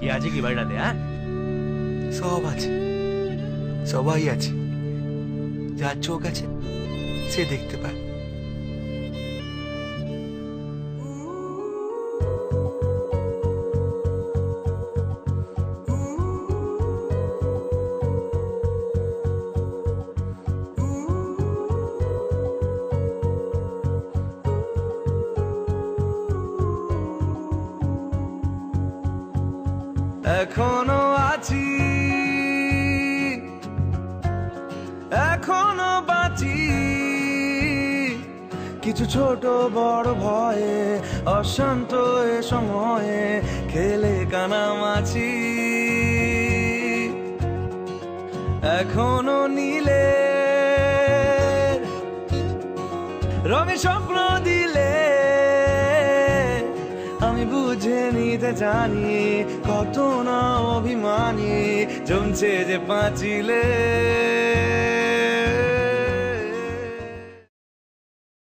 কি আছে কি বাড়িটাতে হ্যাঁ? সব আছে। সবাই আছে। যার চোখ আছে, সে দেখতে পায়। এখনও আছি। এখনও বাঁচি। কিছু ছোট বড় ভয়ে, অশান্ত এ সময়ে খেলে কানামাছি এখনও নীলে রঙে স্বপ্ন দিলে বুঝে নিতে জানি কত না অভিমানী জমছে যে পাঁচিলে।